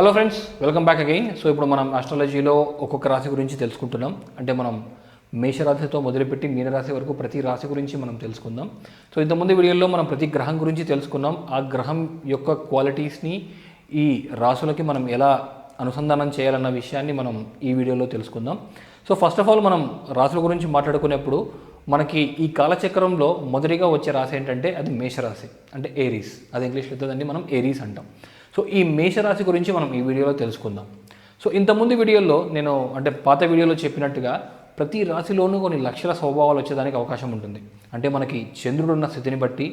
Hello friends welcome back again so ఇప్పుడు మనం ఆస్ట్రాలజీలో ఒక్కొక్క రాశి గురించి తెలుసుకుంటున్నాం. అంటే మనం మేషరాశితో మొదలుపెట్టి మీనరాశి వరకు ప్రతి రాశి గురించి మనం తెలుసుకుందాం. సో ఇంతకుముందు వీడియోలో మనం ప్రతి గ్రహం గురించి తెలుసుకున్నాం. ఆ గ్రహం యొక్క క్వాలిటీస్ని ఈ రాశులకి మనం ఎలా అనుసంధానం చేయాలన్న విషయాన్ని మనం ఈ వీడియోలో తెలుసుకుందాం. సో ఫస్ట్ ఆఫ్ ఆల్ మనం రాశుల గురించి మాట్లాడుకునేప్పుడు మనకి ఈ కాలచక్రంలో మొదటిగా వచ్చే రాశి ఏంటంటే అది మేషరాశి. అంటే ఏరీస్ అది ఇంగ్లీష్లో అవుతుందండి మనం ఏరీస్ అంటాం. సో ఈ మేషరాశి గురించి మనం ఈ వీడియోలో తెలుసుకుందాం. సో ఇంతకుముందు వీడియోలో నేను అంటే పాత వీడియోలో చెప్పినట్టుగా ప్రతి రాశిలోనూ కొన్ని లక్షల స్వభావాలు వచ్చేదానికి అవకాశం ఉంటుంది. అంటే మనకి చంద్రుడు ఉన్న స్థితిని బట్టి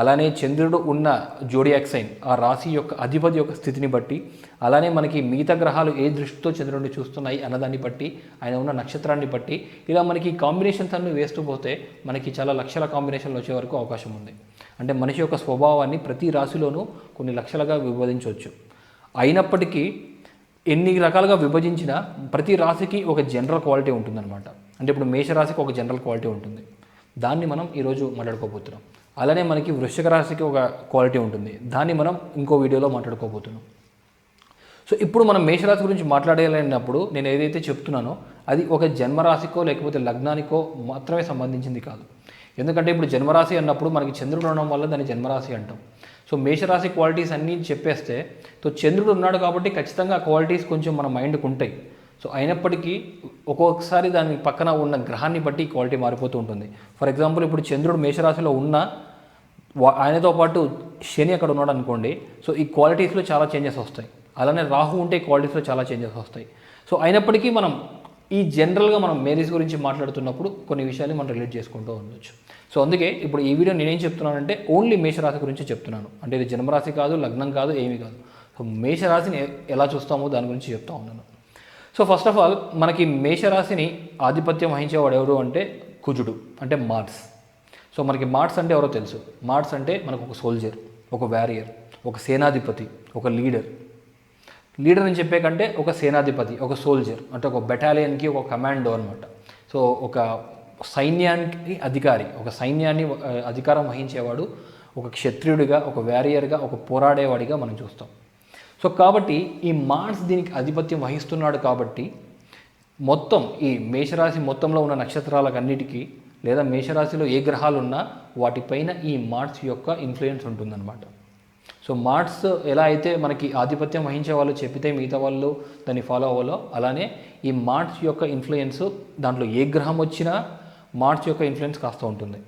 అలానే చంద్రుడు ఉన్న జోడియాక్ సైన్ ఆ రాశి యొక్క అధిపతి యొక్క స్థితిని బట్టి అలానే మనకి మిగతా గ్రహాలు ఏ దృష్టితో చంద్రుడిని చూస్తున్నాయి అన్నదాన్ని బట్టి ఆయన ఉన్న నక్షత్రాన్ని బట్టి ఇలా మనకి కాంబినేషన్స్ అన్ని వేస్తూ పోతే మనకి చాలా లక్షల కాంబినేషన్లు వచ్చే వరకు అవకాశం ఉంది. అంటే మనిషి యొక్క స్వభావాన్ని ప్రతి రాశిలోనూ కొన్ని లక్షలుగా విభజించవచ్చు. అయినప్పటికీ ఎన్ని రకాలుగా విభజించినా ప్రతి రాశికి ఒక జనరల్ క్వాలిటీ ఉంటుందన్నమాట. అంటే ఇప్పుడు మేషరాశికి ఒక జనరల్ క్వాలిటీ ఉంటుంది. దాన్ని మనం ఈరోజు మాట్లాడుకోబోతున్నాం. అలానే మనకి వృశ్చిక రాశికి ఒక క్వాలిటీ ఉంటుంది. దాన్ని మనం ఇంకో వీడియోలో మాట్లాడుకోబోతున్నాం. సో ఇప్పుడు మనం మేషరాశి గురించి మాట్లాడాలన్నప్పుడు నేను ఏదైతే చెప్తున్నానో అది ఒక జన్మరాశికో లేకపోతే లగ్నానికో మాత్రమే సంబంధించింది కాదు. ఎందుకంటే ఇప్పుడు జన్మరాశి అన్నప్పుడు మనకి చంద్రుడు ఉండడం వల్ల దాన్ని జన్మరాశి అంటాం. సో మేషరాశి క్వాలిటీస్ అన్నీ చెప్పేస్తే సో చంద్రుడు ఉన్నాడు కాబట్టి ఖచ్చితంగా ఆ క్వాలిటీస్ కొంచెం మన మైండ్కి ఉంటాయి. సో అయినప్పటికీ ఒక్కొక్కసారి దాని పక్కన ఉన్న గ్రహాన్ని బట్టి క్వాలిటీ మారిపోతూ ఉంటుంది. ఫర్ ఎగ్జాంపుల్ ఇప్పుడు చంద్రుడు మేషరాశిలో ఉన్నా వా- ఆయనతో పాటు శని అక్కడ ఉన్నాడు అనుకోండి సో ఈ క్వాలిటీస్లో చాలా చేంజెస్ వస్తాయి. అలానే రాహు ఉంటే క్వాలిటీస్లో చాలా చేంజెస్ వస్తాయి. సో అయినప్పటికీ మనం ఈ జనరల్గా మనం మేరీస్ గురించి మాట్లాడుతున్నప్పుడు కొన్ని విషయాలు మనం రిలేట్ చేసుకుంటూ ఉండొచ్చు. సో అందుకే ఇప్పుడు ఈ వీడియో నేనేం చెప్తున్నానంటే ఓన్లీ మేషరాశి గురించి చెప్తున్నాను. అంటే ఇది జన్మరాశి కాదు లగ్నం కాదు ఏమీ కాదు. సో మేషరాశిని ఎలా చూస్తామో దాని గురించి చెప్తా ఉన్నాను. సో ఫస్ట్ ఆఫ్ ఆల్ మనకి మేషరాశిని ఆధిపత్యం వహించేవాడు ఎవరు అంటే కుజుడు అంటే మార్స్. సో మనకి మార్స్ అంటే ఎవరో తెలుసు. మార్స్ అంటే మనకు ఒక సోల్జర్ ఒక వారియర్ ఒక సేనాధిపతి ఒక లీడర్ లీడర్ అని చెప్పే కంటే ఒక సేనాధిపతి ఒక సోల్జర్ అంటే ఒక బెటాలియన్కి ఒక కమాండో అనమాట సో ఒక సైన్యానికి అధికారి ఒక సైన్యాన్ని అధికారం వహించేవాడు ఒక క్షత్రియుడిగా ఒక వ్యారియర్గా ఒక పోరాడేవాడిగా మనం చూస్తాం. సో కాబట్టి ఈ మార్స్ దీనికి ఆధిపత్యం వహిస్తున్నాడు కాబట్టి మొత్తం ఈ మేషరాశి మొత్తంలో ఉన్న నక్షత్రాలకన్నిటికీ లేదా మేషరాశిలో ఏ గ్రహాలు ఉన్నా వాటిపైన ఈ మార్స్ యొక్క ఇన్ఫ్లుయెన్స్ ఉంటుందన్నమాట. సో మార్ట్స్ ఎలా అయితే మనకి ఆధిపత్యం వహించే వాళ్ళు చెప్పితే మిగతా వాళ్ళు దాన్ని ఫాలో అవ్వాలో అలానే ఈ మార్ట్స్ యొక్క ఇన్ఫ్లుయెన్స్ దాంట్లో ఏ గ్రహం వచ్చినా మార్ట్స్ యొక్క ఇన్ఫ్లుయెన్స్ కాస్త ఉంటుంది.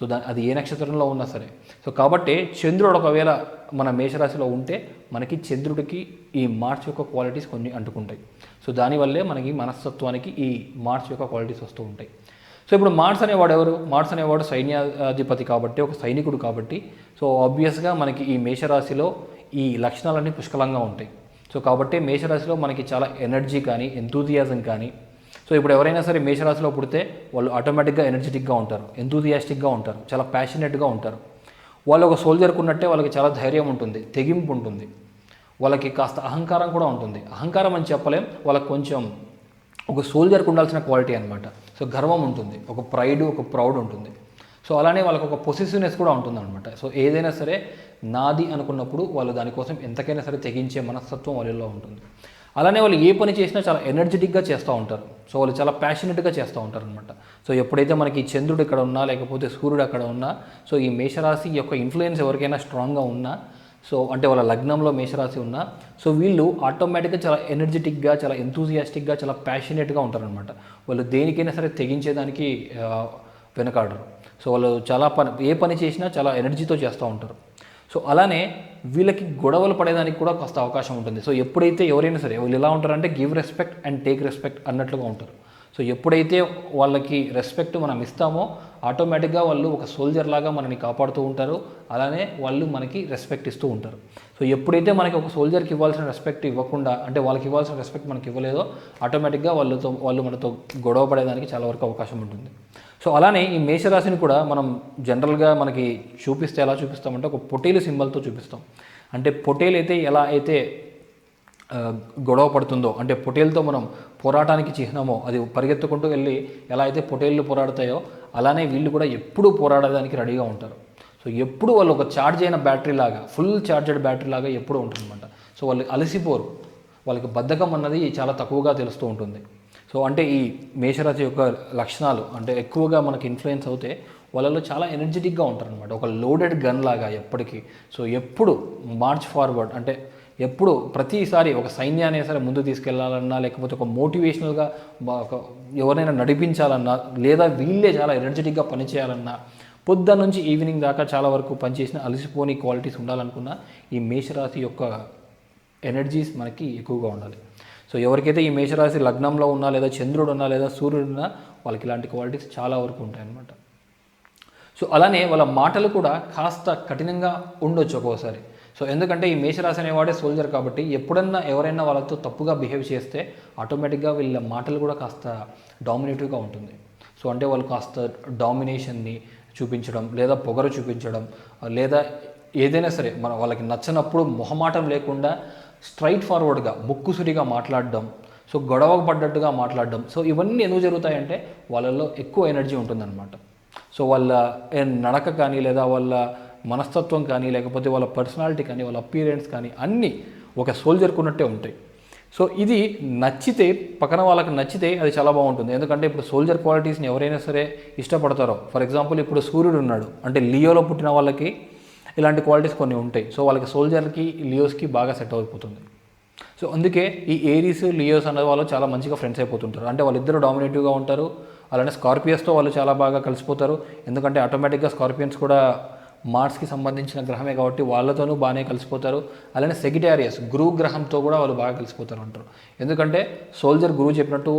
సో దా అది ఏ నక్షత్రంలో ఉన్నా సరే. సో కాబట్టి చంద్రుడు ఒకవేళ మన మేషరాశిలో ఉంటే మనకి చంద్రుడికి ఈ మార్చ్ యొక్క క్వాలిటీస్ కొన్ని అంటుకుంటాయి. సో దానివల్లే మనకి మనస్తత్వానికి ఈ మార్చ్ యొక్క క్వాలిటీస్ వస్తూ ఉంటాయి. సో ఇప్పుడు మార్స్ అనేవాడు ఎవరు? మార్స్ అనేవాడు సైన్యాధిపతి కాబట్టి ఒక సైనికుడు కాబట్టి. సో ఆబ్వియస్గా మనకి ఈ మేషరాశిలో ఈ లక్షణాలన్నీ పుష్కలంగా ఉంటాయి. సో కాబట్టి మేషరాశిలో మనకి చాలా ఎనర్జీ కానీ ఎంతూజియాజం కానీ. సో ఇప్పుడు ఎవరైనా సరే మేషరాశిలో పుడితే వాళ్ళు ఆటోమేటిక్గా ఎనర్జెటిక్గా ఉంటారు ఎంతూజియాస్టిక్గా ఉంటారు చాలా ప్యాషనెట్గా ఉంటారు. వాళ్ళు ఒక సోల్జర్కి ఉన్నట్టే వాళ్ళకి చాలా ధైర్యం ఉంటుంది తెగింపు ఉంటుంది. వాళ్ళకి కాస్త అహంకారం కూడా ఉంటుంది. అహంకారం అని చెప్పలేం వాళ్ళకి కొంచెం ఒక సోల్జర్కి ఉండాల్సిన క్వాలిటీ అనమాట సో గర్వం ఉంటుంది ఒక ప్రైడ్ ఒక ప్రౌడ్ ఉంటుంది. సో అలానే వాళ్ళకి ఒక పొసిసివ్నెస్ కూడా ఉంటుంది అనమాట సో ఏదైనా సరే నాది అనుకున్నప్పుడు వాళ్ళు దానికోసం ఎంతకైనా సరే తెగించే మనస్తత్వం వాళ్ళలో ఉంటుంది. అలానే వాళ్ళు ఏ పని చేసినా చాలా ఎనర్జెటిక్గా చేస్తూ ఉంటారు. సో వాళ్ళు చాలా ప్యాషనెట్గా చేస్తూ ఉంటారు అనమాట సో ఎప్పుడైతే మనకి చంద్రుడు ఇక్కడ ఉన్నా లేకపోతే సూర్యుడు అక్కడ ఉన్నా సో ఈ మేషరాశి యొక్క ఇన్ఫ్లుయెన్స్ ఎవరికైనా స్ట్రాంగ్గా ఉన్నా సో అంటే వాళ్ళ లగ్నంలో మేషరాశి ఉన్నా సో వీళ్ళు ఆటోమేటిక్గా చాలా ఎనర్జెటిక్గా చాలా ఎంతూజియాస్టిక్గా చాలా ప్యాషనేట్గా ఉంటారనమాట వాళ్ళు దేనికైనా సరే తెగించేదానికి వెనకాడరు. సో వాళ్ళు చాలా పని ఏ పని చేసినా చాలా ఎనర్జీతో చేస్తూ ఉంటారు. సో అలానే వీళ్ళకి గొడవలు పడేదానికి కూడా కాస్త అవకాశం ఉంటుంది. సో ఎప్పుడైతే ఎవరైనా సరే వీళ్ళు ఎలా ఉంటారంటే give respect and take respect అన్నట్లుగా ఉంటారు. సో ఎప్పుడైతే వాళ్ళకి రెస్పెక్ట్ మనం ఇస్తామో ఆటోమేటిక్గా వాళ్ళు ఒక సోల్జర్ లాగా మనని కాపాడుతూ ఉంటారు. అలానే వాళ్ళు మనకి రెస్పెక్ట్ ఇస్తూ ఉంటారు. సో ఎప్పుడైతే మనకి ఒక సోల్జర్కి ఇవ్వాల్సిన రెస్పెక్ట్ ఇవ్వకుండా అంటే వాళ్ళకి ఇవ్వాల్సిన రెస్పెక్ట్ మనకి ఇవ్వలేదో ఆటోమేటిక్గా వాళ్ళతో వాళ్ళు మనతో గొడవ పడేదానికి చాలా వరకు అవకాశం ఉంటుంది. సో అలానే ఈ మేషరాశిని కూడా మనం జనరల్గా మనకి చూపిస్తే ఎలా చూపిస్తామంటే ఒక పొటేలు సింబల్తో చూపిస్తాం. అంటే పొటేలు అయితే ఎలా అయితే గొడవ పడుతుందో అంటే పొటేలతో మనం పోరాటానికి చిహ్నమో అది పరిగెత్తుకుంటూ వెళ్ళి ఎలా అయితే పొటేళ్ళు పోరాడతాయో అలానే వీళ్ళు కూడా ఎప్పుడూ పోరాడడానికి రెడీగా ఉంటారు. సో ఎప్పుడు వాళ్ళు ఒక ఛార్జ్ అయిన బ్యాటరీ లాగా ఫుల్ ఛార్జెడ్ బ్యాటరీ లాగా ఎప్పుడూ ఉంటుందన్నమాట. సో వాళ్ళు అలసిపోరు. వాళ్ళకి బద్ధకం అన్నది చాలా తక్కువగా తెలుస్తూ ఉంటుంది. సో అంటే ఈ మేషరాశి యొక్క లక్షణాలు అంటే ఎక్కువగా మనకి ఇన్ఫ్లుయెన్స్ అవుతే వాళ్ళలో చాలా ఎనర్జెటిక్గా ఉంటారు అనమాట ఒక లోడెడ్ గన్ లాగా ఎప్పటికీ. సో ఎప్పుడు మార్చ్ ఫార్వర్డ్ అంటే ఎప్పుడు ప్రతిసారి ఒక సైన్యాన్ని సరే ముందు తీసుకెళ్ళాలన్నా లేకపోతే ఒక మోటివేషనల్గా ఒక ఎవరైనా నడిపించాలన్నా లేదా వీళ్ళే చాలా ఎనర్జెటిక్గా పనిచేయాలన్నా పొద్దు నుంచి ఈవినింగ్ దాకా చాలా వరకు పనిచేసిన అలసిపోని క్వాలిటీస్ ఉండాలనుకున్న ఈ మేషరాశి యొక్క ఎనర్జీస్ మనకి ఎక్కువగా ఉండాలి. సో ఎవరికైతే ఈ మేషరాశి లగ్నంలో ఉన్నా లేదా చంద్రుడు ఉన్నా లేదా సూర్యుడు ఉన్నా వాళ్ళకి ఇలాంటి క్వాలిటీస్ చాలా వరకు ఉంటాయన్నమాట. సో అలానే వాళ్ళ మాటలు కూడా కాస్త కఠినంగా ఉండొచ్చు ఒక్కోసారి. సో ఎందుకంటే ఈ మేషరాశి అనేవాడే సోల్జర్ కాబట్టి ఎప్పుడన్నా ఎవరైనా వాళ్ళతో తప్పుగా బిహేవ్ చేస్తే ఆటోమేటిక్గా వీళ్ళ మాటలు కూడా కాస్త డామినేటివ్గా ఉంటుంది. సో అంటే వాళ్ళు కాస్త డామినేషన్ని చూపించడం లేదా పొగరు చూపించడం లేదా ఏదైనా సరే మన వాళ్ళకి నచ్చనప్పుడు మొహమాటం లేకుండా స్ట్రైట్ ఫార్వర్డ్గా ముక్కుసురిగా మాట్లాడడం సో గొడవ పడ్డట్టుగా మాట్లాడడం సో ఇవన్నీ ఎందుకు జరుగుతాయంటే వాళ్ళల్లో ఎక్కువ ఎనర్జీ ఉంటుందన్నమాట. సో వాళ్ళ నడక కానీ లేదా వాళ్ళ మనస్తత్వం కానీ లేకపోతే వాళ్ళ పర్సనాలిటీ కానీ వాళ్ళ అపీరెన్స్ కానీ అన్నీ ఒక సోల్జర్కు ఉన్నట్టే ఉంటాయి. సో ఇది నచ్చితే పక్కన వాళ్ళకి నచ్చితే అది చాలా బాగుంటుంది. ఎందుకంటే ఇప్పుడు సోల్జర్ క్వాలిటీస్ని ఎవరైనా సరే ఇష్టపడతారో ఫర్ ఎగ్జాంపుల్ ఇప్పుడు సూర్యుడు ఉన్నాడు అంటే లియోలో పుట్టిన వాళ్ళకి ఇలాంటి క్వాలిటీస్ కొన్ని ఉంటాయి. సో వాళ్ళకి సోల్జర్కి లియోస్కి బాగా సెట్ అయిపోతుంది. సో అందుకే ఈ ఏరీస్ లియోస్ అనే వాళ్ళు చాలా మంచిగా ఫ్రెండ్స్ అయిపోతుంటారు. అంటే వాళ్ళిద్దరూ డామినేటివ్గా ఉంటారు. అలానే స్కార్పియస్తో వాళ్ళు చాలా బాగా కలిసిపోతారు. ఎందుకంటే ఆటోమేటిక్గా స్కార్పియన్స్ కూడా మార్స్కి సంబంధించిన గ్రహమే కాబట్టి వాళ్ళతోనూ బాగానే కలిసిపోతారు. అలానే సెగిటారియస్ గురువు గ్రహంతో కూడా వాళ్ళు బాగా కలిసిపోతారు అంటారు. ఎందుకంటే సోల్జర్ గురువు చెప్పినట్టు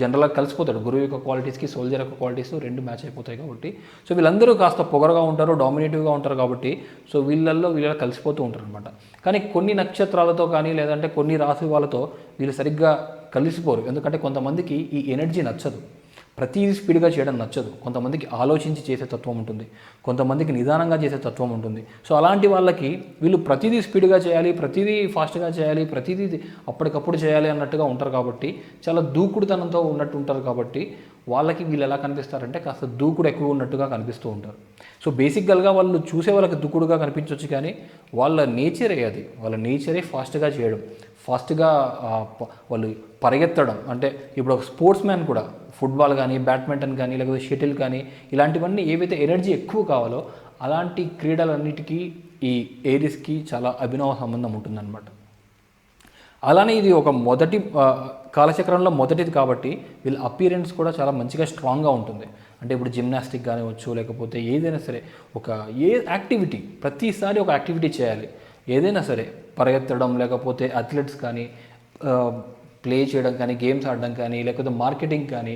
జనరల్గా కలిసిపోతాడు. గురువు యొక్క క్వాలిటీస్కి సోల్జర్ యొక్క క్వాలిటీస్ రెండు మ్యాచ్ అయిపోతాయి కాబట్టి. సో వీళ్ళందరూ కాస్త పొగరగా ఉంటారు డామినేటివ్గా ఉంటారు కాబట్టి. సో వీళ్ళల్లో వీళ్ళ కలిసిపోతూ ఉంటారు అనమాట కానీ కొన్ని నక్షత్రాలతో కానీ లేదంటే కొన్ని రాశి వాళ్ళతో వీళ్ళు సరిగ్గా కలిసిపోరు. ఎందుకంటే కొంతమందికి ఈ ఎనర్జీ నచ్చదు. ప్రతిదీ స్పీడ్గా చేయడం నచ్చదు. కొంతమందికి ఆలోచించి చేసే తత్వం ఉంటుంది. కొంతమందికి నిదానంగా చేసే తత్వం ఉంటుంది. సో అలాంటి వాళ్ళకి వీళ్ళు ప్రతిదీ స్పీడ్గా చేయాలి ప్రతిదీ ఫాస్ట్గా చేయాలి ప్రతిదీ అప్పటికప్పుడు చేయాలి అన్నట్టుగా ఉంటారు కాబట్టి చాలా దూకుడుతనంతో ఉన్నట్టు ఉంటారు కాబట్టి వాళ్ళకి వీళ్ళు ఎలా కనిపిస్తారంటే కాస్త దూకుడు ఎక్కువ ఉన్నట్టుగా కనిపిస్తూ ఉంటారు. సో బేసిక్గా వాళ్ళు చూసే వాళ్ళకి దూకుడుగా కనిపించవచ్చు కానీ వాళ్ళ నేచరే అది. వాళ్ళ నేచరే ఫాస్ట్గా చేయడం. ఫాస్ట్గా వాళ్ళు పరిగెత్తడం. అంటే ఇప్పుడు ఒక స్పోర్ట్స్ మ్యాన్ కూడా ఫుట్బాల్ కానీ బ్యాడ్మింటన్ కానీ లేకపోతే షటిల్ కానీ ఇలాంటివన్నీ ఏవైతే ఎనర్జీ ఎక్కువ కావాలో అలాంటి క్రీడలన్నిటికీ ఈ ఏరిస్కి చాలా అభినవ సంబంధం ఉంటుందన్నమాట. అలానే ఇది ఒక మొదటి కాలచక్రంలో మొదటిది కాబట్టి వీళ్ళ అపీరెన్స్ కూడా చాలా మంచిగా స్ట్రాంగ్గా ఉంటుంది. అంటే ఇప్పుడు జిమ్నాస్టిక్ కానివచ్చు లేకపోతే ఏదైనా సరే ఒక ఏ యాక్టివిటీ ప్రతిసారి ఒక యాక్టివిటీ చేయాలి. ఏదైనా సరే పరిగెత్తడం లేకపోతే అథ్లెట్స్ కానీ ప్లే చేయడం కానీ గేమ్స్ ఆడడం కానీ లేకపోతే మార్కెటింగ్ కానీ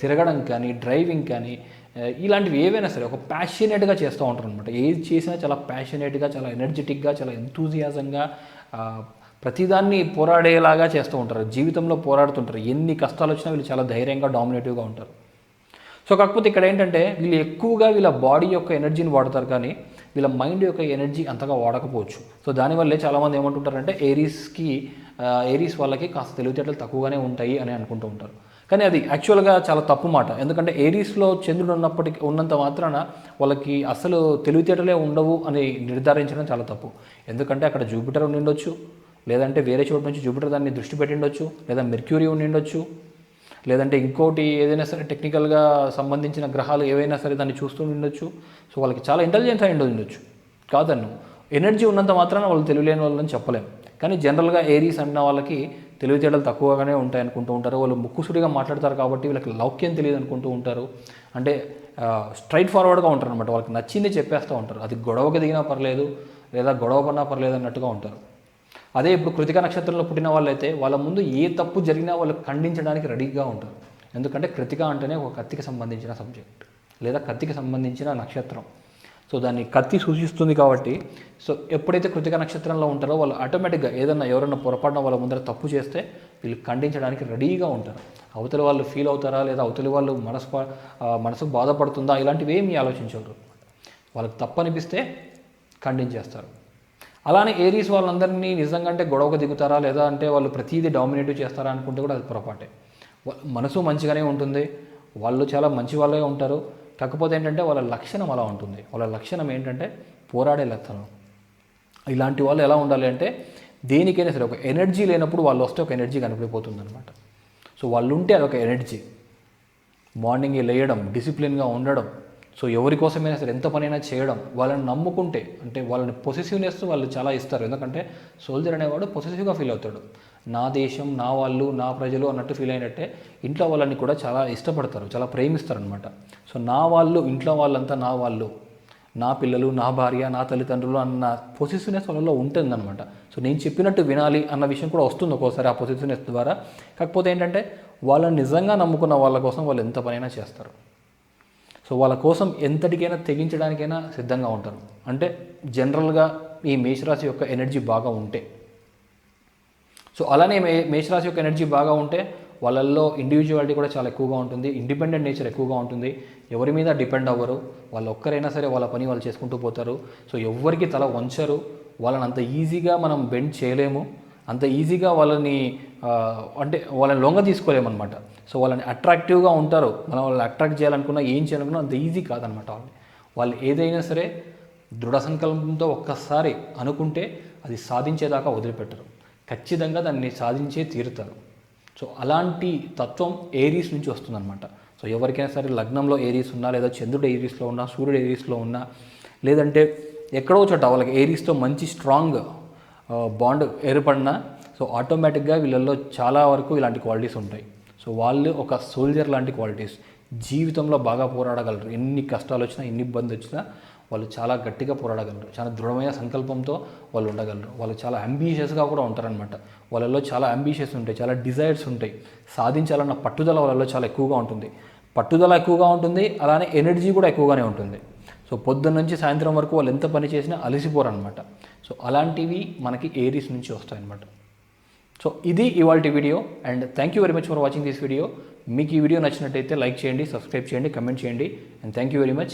తిరగడం కానీ డ్రైవింగ్ కానీ ఇలాంటివి ఏవైనా సరే ఒక ప్యాషనేట్గా చేస్తూ ఉంటారు అనమాట ఏది చేసినా చాలా ప్యాషనేట్గా చాలా ఎనర్జెటిక్గా చాలా ఎంతూజియాజంగా ప్రతిదాన్ని పోరాడేలాగా చేస్తూ ఉంటారు. జీవితంలో పోరాడుతుంటారు. ఎన్ని కష్టాలు వచ్చినా వీళ్ళు చాలా ధైర్యంగా డామినేటివ్గా ఉంటారు. సో కాకపోతే ఇక్కడ ఏంటంటే వీళ్ళు ఎక్కువగా వీళ్ళ బాడీ యొక్క ఎనర్జీని వాడతారు కానీ వీళ్ళ మైండ్ యొక్క ఎనర్జీ అంతగా వాడకపోవచ్చు. సో దానివల్లే చాలామంది ఏమంటుంటారంటే ఏరీస్కి ఏరీస్ వాళ్ళకి కాస్త తెలివితేటలు తక్కువగానే ఉంటాయి అని అనుకుంటూ ఉంటారు. కానీ అది యాక్చువల్గా చాలా తప్పు మాట. ఎందుకంటే ఏరీస్లో చంద్రుడు ఉన్నప్పటికీ ఉన్నంత మాత్రాన వాళ్ళకి అసలు తెలివితేటలే ఉండవు అని నిర్ధారించడం చాలా తప్పు. ఎందుకంటే అక్కడ జూపిటర్ ఉండిండొచ్చు లేదంటే వేరే చోటు నుంచి జూపిటర్ దాన్ని దృష్టి పెట్టిండొచ్చు లేదా మెర్క్యూరీ ఉండిండొచ్చు లేదంటే ఇంకోటి ఏదైనా సరే టెక్నికల్గా సంబంధించిన గ్రహాలు ఏవైనా సరే దాన్ని చూస్తూ ఉండొచ్చు. సో వాళ్ళకి చాలా ఇంటెలిజెన్స్ అయి ఉండొచ్చు. కాదన్ను. ఎనర్జీ ఉన్నంత మాత్రాన వాళ్ళు తెలియలేని వాళ్ళని చెప్పలేం. కానీ జనరల్గా ఏరీస్ అన్న వాళ్ళకి తెలివితేటలు తక్కువగానే ఉంటాయి అనుకుంటూ ఉంటారు. వాళ్ళు ముక్కుసుడిగా మాట్లాడతారు కాబట్టి వీళ్ళకి లౌక్యం తెలియదు అనుకుంటూ ఉంటారు. అంటే స్ట్రైట్ ఫార్వర్డ్గా ఉంటారు అనమాట వాళ్ళకి నచ్చింది చెప్పేస్తూ ఉంటారు. అది గొడవకి దిగినా పర్లేదు లేదా గొడవ పడినా పర్లేదు అన్నట్టుగా ఉంటారు. అదే ఇప్పుడు కృతిక నక్షత్రంలో పుట్టిన వాళ్ళైతే వాళ్ళ ముందు ఏ తప్పు జరిగినా వాళ్ళు ఖండించడానికి రెడీగా ఉంటారు. ఎందుకంటే కృతిక అంటేనే ఒక కత్తికి సంబంధించిన సబ్జెక్ట్ లేదా కత్తికి సంబంధించిన నక్షత్రం. సో దాన్ని కత్తి సూచిస్తుంది కాబట్టి సో ఎప్పుడైతే కృతిక నక్షత్రంలో ఉంటారో వాళ్ళు ఆటోమేటిక్గా ఏదన్నా ఎవరైనా పొరపాటున వాళ్ళ ముందర తప్పు చేస్తే వీళ్ళు ఖండించడానికి రెడీగా ఉంటారు. అవతలి వాళ్ళు ఫీల్ అవుతారా లేదా అవతలి వాళ్ళు మనసు మనసు బాధపడుతుందా? ఇలాంటివి ఏమీ ఆలోచించరు వాళ్ళకి తప్పు అనిపిస్తే ఖండించేస్తారు. అలానే ఏరీస్ వాళ్ళందరినీ నిజంగా అంటే గొడవకు దిగుతారా? లేదా అంటే వాళ్ళు ప్రతిదీ డామినేటివ్ చేస్తారా అనుకుంటే కూడా అది పొరపాటే. మనసు మంచిగానే ఉంటుంది. వాళ్ళు చాలా మంచి వాళ్ళే ఉంటారు. కాకపోతే ఏంటంటే వాళ్ళ లక్షణం అలా ఉంటుంది. వాళ్ళ లక్షణం ఏంటంటే పోరాడే లక్షణం. ఇలాంటి వాళ్ళు ఎలా ఉండాలి అంటే దేనికైనా సరే ఒక ఎనర్జీ లేనప్పుడు వాళ్ళు వస్తే ఒక ఎనర్జీ కనపడిపోతుంది అనమాట సో వాళ్ళు ఉంటే అదొక ఎనర్జీ. మార్నింగ్ లేయడం డిసిప్లిన్గా ఉండడం సో ఎవరి కోసమైనా సరే ఎంత పనైనా చేయడం వాళ్ళని నమ్ముకుంటే అంటే వాళ్ళని పొసెసివ్నెస్ వాళ్ళు చాలా ఇస్తారు. ఎందుకంటే సోల్జర్ అనేవాడు పొసెసివ్గా ఫీల్ అవుతాడు. నా దేశం నా వాళ్ళు నా ప్రజలు అన్నట్టు ఫీల్ అయినట్టే ఇంట్లో వాళ్ళని కూడా చాలా ఇష్టపడతారు చాలా ప్రేమిస్తారు అనమాట సో నా వాళ్ళు ఇంట్లో వాళ్ళంతా నా వాళ్ళు నా పిల్లలు నా భార్య నా తల్లిదండ్రులు అన్న పొసిసివ్నెస్ వాళ్ళలో ఉంటుందన్నమాట. సో నేను చెప్పినట్టు వినాలి అన్న విషయం కూడా వస్తుంది ఒక్కోసారి ఆ పొసిసివ్నెస్ ద్వారా. కాకపోతే ఏంటంటే వాళ్ళని నిజంగా నమ్ముకున్న వాళ్ళ కోసం వాళ్ళు ఎంత పనైనా చేస్తారు. సో వాళ్ళ కోసం ఎంతటికైనా తెగించడానికైనా సిద్ధంగా ఉంటారు. అంటే జనరల్గా ఈ మేషరాశి యొక్క ఎనర్జీ బాగా ఉంటే. సో అలానే మే మేషరాశి యొక్క ఎనర్జీ బాగా ఉంటే వాళ్ళల్లో ఇండివిజువాలిటీ కూడా చాలా ఎక్కువగా ఉంటుంది. ఇండిపెండెంట్ నేచర్ ఎక్కువగా ఉంటుంది. ఎవరి మీద డిపెండ్ అవ్వరు. వాళ్ళు ఒక్కరైనా సరే వాళ్ళ పని వాళ్ళు చేసుకుంటూ పోతారు. సో ఎవరికి తల వంచరు. వాళ్ళని అంత ఈజీగా మనం బెండ్ చేయలేము. అంత ఈజీగా వాళ్ళని అంటే వాళ్ళని లొంగ తీసుకోలేమన్నమాట. సో వాళ్ళని అట్రాక్టివ్గా ఉంటారు. మనం వాళ్ళని అట్రాక్ట్ చేయాలనుకున్నా ఏం చేయాలనుకున్నా అంత ఈజీ కాదనమాట వాళ్ళని. వాళ్ళు ఏదైనా సరే దృఢ సంకల్పంతో ఒక్కసారి అనుకుంటే అది సాధించేదాకా వదిలిపెట్టరు. ఖచ్చితంగా దాన్ని సాధించే తీరుతారు. సో అలాంటి తత్వం ఏరీస్ నుంచి వస్తుందన్నమాట. సో ఎవరికైనా సరే లగ్నంలో ఏరీస్ ఉన్నా లేదా చంద్రుడు ఏరీస్లో ఉన్నా సూర్యుడు ఏరీస్లో ఉన్నా లేదంటే ఎక్కడో చోట వాళ్ళకి ఏరీస్తో మంచి స్ట్రాంగ్ బాండ్ ఏర్పడినా సో ఆటోమేటిక్గా వీళ్ళల్లో చాలా వరకు ఇలాంటి క్వాలిటీస్ ఉంటాయి. సో వాళ్ళు ఒక సోల్జర్ లాంటి క్వాలిటీస్ జీవితంలో బాగా పోరాడగలరు. ఎన్ని కష్టాలు వచ్చినా ఎన్ని ఇబ్బంది వచ్చినా వాళ్ళు చాలా గట్టిగా పోరాడగలరు. చాలా దృఢమైన సంకల్పంతో వాళ్ళు ఉండగలరు. వాళ్ళు చాలా అంబీషియస్గా కూడా ఉంటారనమాట వాళ్ళలో చాలా అంబీషియస్ ఉంటాయి. చాలా డిజైర్స్ ఉంటాయి. సాధించాలన్న పట్టుదల వాళ్ళలో చాలా ఎక్కువగా ఉంటుంది. పట్టుదల ఎక్కువగా ఉంటుంది. అలానే ఎనర్జీ కూడా ఎక్కువగానే ఉంటుంది. సో పొద్దున్న నుంచి సాయంత్రం వరకు వాళ్ళు ఎంత పని చేసినా అలసిపోరు అనమాట సో అలాంటివి మనకి ఏరీస్ నుంచి వస్తాయన్నమాట. సో ఇది ఇవాళ video and thank you very much for watching this video మీకు ఈ వీడియో నచ్చినట్టయితే లైక్ చేయండి సబ్స్క్రైబ్ చేయండి కమెంట్ చేయండి and thank you very much